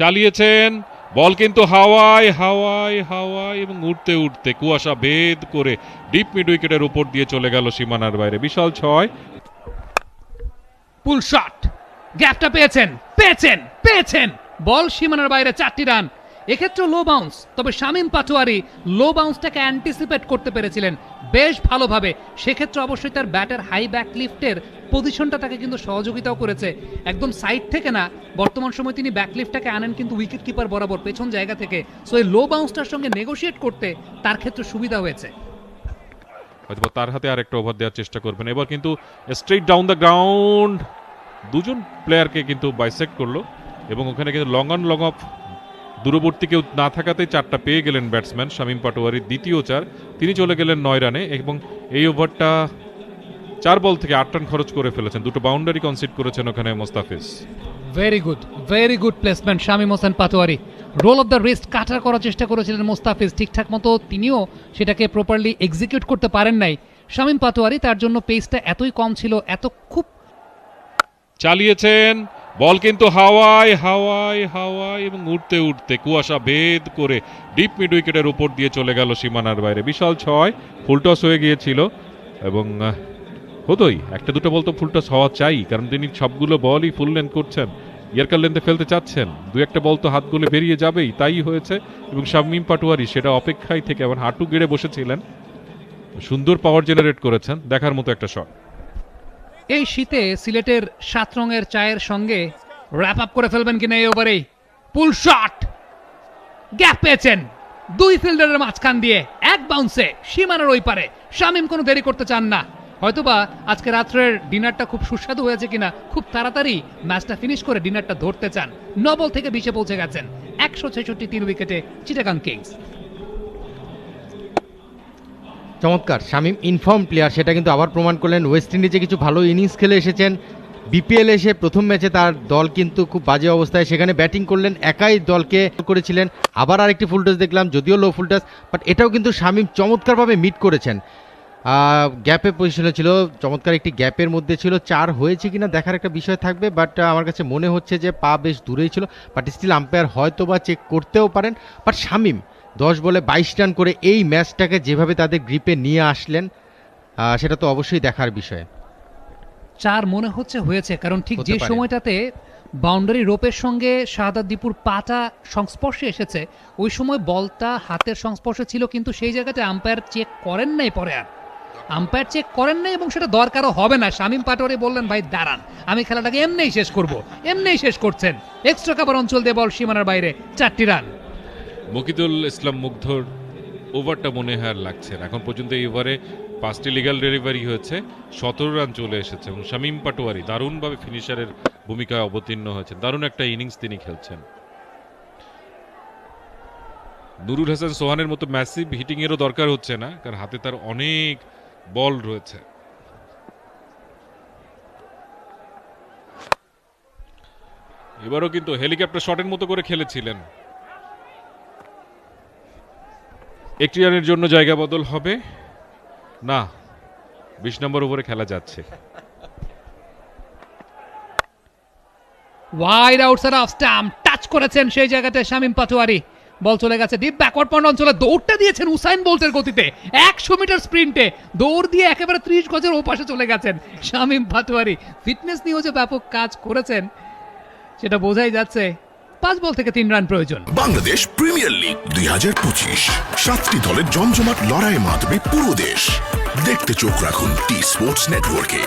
চালিয়েছেন। বল কিন্তু হাওয়ায় হাওয়ায় হাওয়ায় এবং উঠতে উঠতে কুয়াশা ভেদ করে ডিপ মিড উইকেটের উপর দিয়ে চলে গেল সীমানার বাইরে। বিশাল ছয়। পুল শট গ্যাপটা পেয়েছেন পেয়েছেন পেয়েছেন। বল সীমানার বাইরে চারটি রান। এক্ষেত্রে লো বাউন্স তবে শামীম পাটোয়ারি লো বাউন্সটাকে অ্যান্টিসিপেট করতে পেরেছিলেন বেশ ভালোভাবে। সেক্ষেত্রে অবশ্যই তার ব্যাটের হাই ব্যাক লিফটের পজিশনটা তাকে কিন্তু সহযোগিতাও করেছে। একদম সাইড থেকে না, বর্তমান সময় তিনি ব্যাকলিফটটাকে আনেন কিন্তু উইকেট কিপার বরাবর পেছন জায়গা থেকে। সো এই লো বাউন্সটার সঙ্গে নেগোশিয়েট করতে তার ক্ষেত্রে সুবিধা হয়েছে। হয়তো তার হাতে আর একটা ওভার দেওয়ার চেষ্টা করবেন। এবার কিন্তু স্ট্রেট ডাউন দ্য গ্রাউন্ড দুজন প্লেয়ারকে কিন্তু বাইসেক্ট করল এবং ওখানে কিন্তু লং অন লং অফ দূরবর্তী কেউ না থাকাতেই চারটা পেয়ে গেলেন ব্যাটসম্যান শামীম পাটোয়ারির দ্বিতীয় চার। তিনি চলে গেলেন নয় রানে এবং এই ওভারটা চার বল থেকে আট রান খরচ করে ফেলেছেন। দুটো বাউন্ডারি কনসিড করেছেন ওখানে Mustafiz. Very good very good placement Shamim Hossain Patwari. Roll of the wrist cutter করার চেষ্টা করেছিলেন মোস্তাফিজ। ঠিকঠাক মতো তিনিও সেটাকে প্রপারলি এক্সিকিউট করতে পারেন নাই। শামীম পাটোয়ারি তার জন্য পেসটা এতই কম ছিল এত খুব চালিয়েছেন বল কিন্তু হাওয়ায় হাওয়ায় হাওয়ায় এবং উঠতে উঠতে কুয়াশা ভেদ করে ডিপ মিড উইকেটের উপর দিয়ে চলে গেল সীমানার বাইরে। বিশাল ছয় ফুলটস হয়ে গিয়েছিল এবং হতোই একটা দুটো বল তো ফুলটস হওয়া চাই, কারণ তিনি সবগুলো বলই ফুল লেন্থ করছেন। ইয়ারকার লেন্থে ফেলতে চাচ্ছেন। দু একটা বল তো হাত হাতগুলো বেরিয়ে যাবেই, তাই হয়েছে এবং শামীম পাটোয়ারি সেটা অপেক্ষায় থেকে আবার হাঁটু গেড়ে বসেছিলেন। সুন্দর পাওয়ার জেনারেট করেছেন, দেখার মতো একটা শট এই শীতে সিলেটের সাত রঙের চায়ের সঙ্গে র্যাপ আপ করে ফেলবেন কিনা এই ওভারেই? পুল শট গ্যাপ পেয়েছেন। দুই ফিল্ডারের মাঝখান দিয়ে এক বাউন্সে সীমানার ওই পারে। শামীম কোনো দেরি করতে চান না। হয়তোবা আজকে রাত্রের ডিনারটা খুব সুস্বাদু হয়েছে কিনা, খুব তাড়াতাড়ি ম্যাচটা ফিনিশ করে ডিনারটা ধরতে চান। নবল থেকে বিশে পৌঁছে গেছেন। একশো ছেষট্টি তিন উইকেটে চিটাগাং কিংস। চমৎকার। শামীম ইনফর্ম প্লেয়ার সেটা কিন্তু আবার প্রমাণ করলেন। ওয়েস্ট ইন্ডিজে কিছু ভালো ইনিংস খেলে এসেছেন। বিপিএল এসে প্রথম ম্যাচে তার দল কিন্তু খুব বাজে অবস্থায় সেখানে ব্যাটিং করলেন, একাই দলকে করেছিলেন। আবার আরেকটি ফুলটাস দেখলাম, যদিও লো ফুলটাস বাট এটাও কিন্তু শামীম চমৎকারভাবে মিট করেছেন। গ্যাপে পজিশনে ছিল, চমৎকার একটি গ্যাপের মধ্যে ছিল। চার হয়েছে কিনা দেখার একটা বিষয় থাকবে বাট আমার কাছে মনে হচ্ছে যে পা বেশ দূরেই ছিল বাট স্টিল আম্পায়ার হয়তো বা চেক করতেও পারেন। বাট শামীম দশ বলে বাইশ রান করে এই ম্যাচটাকে যেভাবে তাদের গ্রিপে নিয়ে আসলেন সেটা তো অবশ্যই দেখার বিষয়। চার মনে হচ্ছে হয়েছে কারণ ঠিক যে সময়টাতে বাউন্ডারি রোপের সঙ্গে শাহাদাত দীপুর পাটা সংস্পর্শে এসেছে ওই সময় বলটা হাতের সংস্পর্শে ছিল কিন্তু সেই জায়গাতে আম্পায়ার চেক করেন নাই পরে আর। আম্পায়ার চেক করেন নাই এবং সেটা দরকারও হবে না। শামীম পাটোয়ারি বললেন ভাই দাঁড়ান আমি খেলাটাকে এমনিই শেষ করব এমনিই শেষ করছেন। এক্সট্রা কাভার অঞ্চল দিয়ে বল সীমানার বাইরে চারটি রান মকিদুল ইসলাম মুগ্ধর ওভারটা মনে হয় আর লাগছে এখন পর্যন্ত এই ওভারে পাঁচটি লিগাল ডেলিভারি হয়েছে, সতেরো রান চলে এসেছে এবং শামীম পাটোয়ারি দারুণভাবে ফিনিশারের ভূমিকায় অবতীর্ণ হয়েছে। দারুণ একটা ইনিংস তিনি খেলছেন। নুরুল হাসান সোহানের মতো ম্যাসিভ হিটিংয়েরও দরকার হচ্ছে না, কারণ হাতে তার অনেক বল রয়েছে। এবারও কিন্তু হেলিকপ্টার শটের মতো করে খেলেছিলেন। একটি রানের জন্য জায়গা বদল হবে? না, বিশ নম্বর ওভারে খেলা যাচ্ছে। Wide outside off stump touch করেছেন সেই জায়গাতে শামীম পাটোয়ারি। বল চলে গেছে ডিপ ব্যাকওয়ার্ড পয়েন্ট অঞ্চলে। দৌড়টা দিয়েছেন উসাইন বোল্টের গতিতে। একশো মিটার স্প্রিন্টে দৌড় দিয়ে একেবারে ত্রিশ গজের ওপাশে চলে গেছেন শামীম পাটোয়ারি। ফিটনেস নিয়েও যে ব্যাপক কাজ করেছেন, সেটা বোঝাই যাচ্ছে পাঁচ বল থেকে তিন রান প্রয়োজন। বাংলাদেশ প্রিমিয়ার লিগ দুই হাজার পঁচিশ। সাতটি দলের জমজমাট লড়াইয়ের মাধ্যমে পুরো দেশ। দেখতে চোখ রাখুন টি স্পোর্টস নেটওয়ার্কে